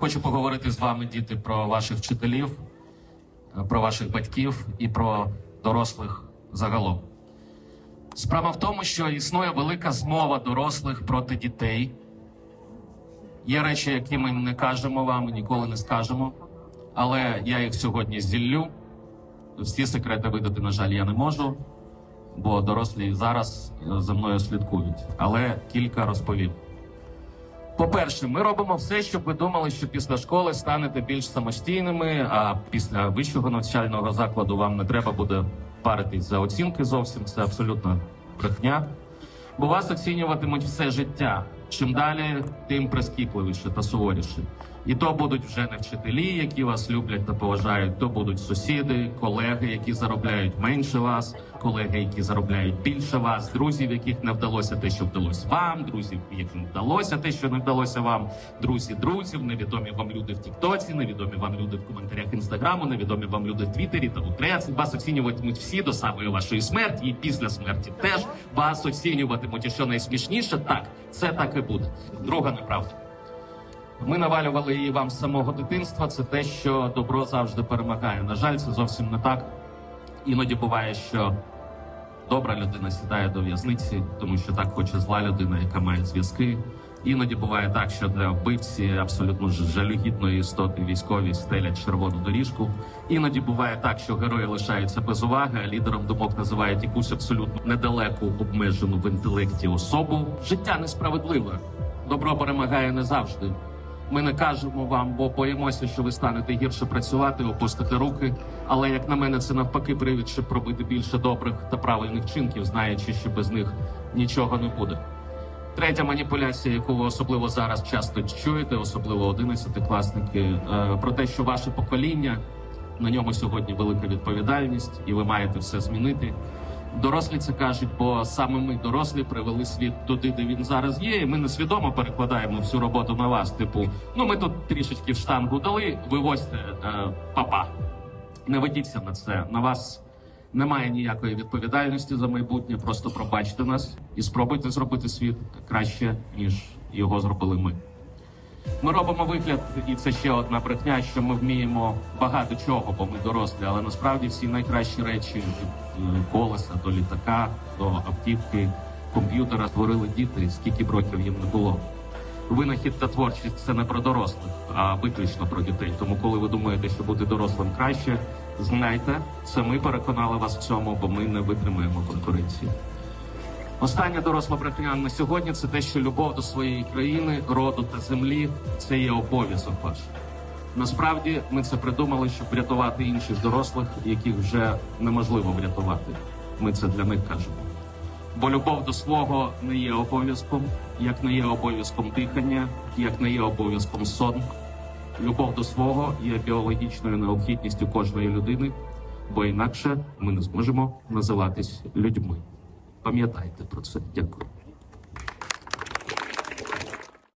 Хочу поговорити з вами, діти, про ваших вчителів, е, про ваших батьків і про дорослих загалом. Справа в тому, що існує велика змова дорослих проти дітей. Є речі, які ми не кажемо вам ніколи не скажемо, але я їх сьогодні зіллю. Всі секрети видати, на жаль, я не можу, бо дорослі зараз е, за мною слідкують. Але кілька розповім. По-перше, ми робимо все, щоб ви думали, що після школи станете більш самостійними, а після вищого навчального закладу вам не треба буде паритись за оцінки зовсім. Це абсолютно брехня. Бо вас оцінюватимуть все життя. Чим далі, тим прискіпливіше та суворіше. І то будуть вже не вчителі, які вас люблять та поважають, то будуть сусіди, колеги, які заробляють менше вас, колеги, які заробляють більше вас, друзів, яких не вдалося те, що вдалося вам, друзів, яким вдалося те, що не вдалося вам, друзі, друзів, невідомі вам люди в Тіктоці, невідомі вам люди в коментарях інстаграму, невідомі вам люди в Твіттері та в Треці. Вас оцінюватимуть всі до самої вашої смерті, і після смерті теж вас оцінюватимуть. І що найсмішніше, так це так і буде. Друга неправда. Ми навалювали її вам з самого дитинства. Це те, що добро завжди перемагає. На жаль, це зовсім не так. Іноді буває, що добра людина сідає до в'язниці, тому що так хоче зла людина, яка має зв'язки. Іноді буває так, що для вбивці абсолютно жалюгідної істоти військові стелять червону доріжку. Іноді буває так, що герої лишаються без уваги, а лідером думок називають якусь абсолютно недалеку обмежену в інтелекті особу. Життя несправедливе. Добро перемагає не завжди. Ми не кажемо вам, бо боїмося, що ви станете гірше працювати, опустите руки. Але як на мене, це навпаки привід, щоб робити більше добрих та правильних вчинків, знаючи, що без них нічого не буде. Третя маніпуляція, яку ви особливо зараз часто чуєте, особливо одинадцятикласники, е, про те, що ваше покоління на ньому сьогодні велика відповідальність, і ви маєте все змінити. Дорослі це кажуть, бо саме ми дорослі привели світ туди, де він зараз є. І ми несвідомо перекладаємо всю роботу на вас. Типу, ну ми тут трішечки в штангу дали, вивозьте е, папа. Не ведіться на це. На вас немає ніякої відповідальності за майбутнє. Просто пробачте нас і спробуйте зробити світ краще, ніж його зробили ми. Ми робимо вигляд, і це ще одна брехня, що ми вміємо багато чого, бо ми дорослі, але насправді всі найкращі речі від е, колеса до літака, до автівки, комп'ютера створили діти, скільки б років їм не було. Винахід та творчість це не про дорослих, а виключно про дітей. Тому, коли ви думаєте, що бути дорослим краще, знайте, це ми переконали вас в цьому, бо ми не витримаємо конкуренції. Остання доросла брехня на сьогодні це те, що любов до своєї країни, роду та землі це є обов'язок ваш. Насправді ми це придумали, щоб врятувати інших дорослих, яких вже неможливо врятувати. Ми це для них кажемо. Бо любов до свого не є обов'язком, як не є обов'язком дихання, як не є обов'язком сон. Любов до свого є біологічною необхідністю кожної людини, бо інакше ми не зможемо називатись людьми. Пам'ятайте про це. Дякую.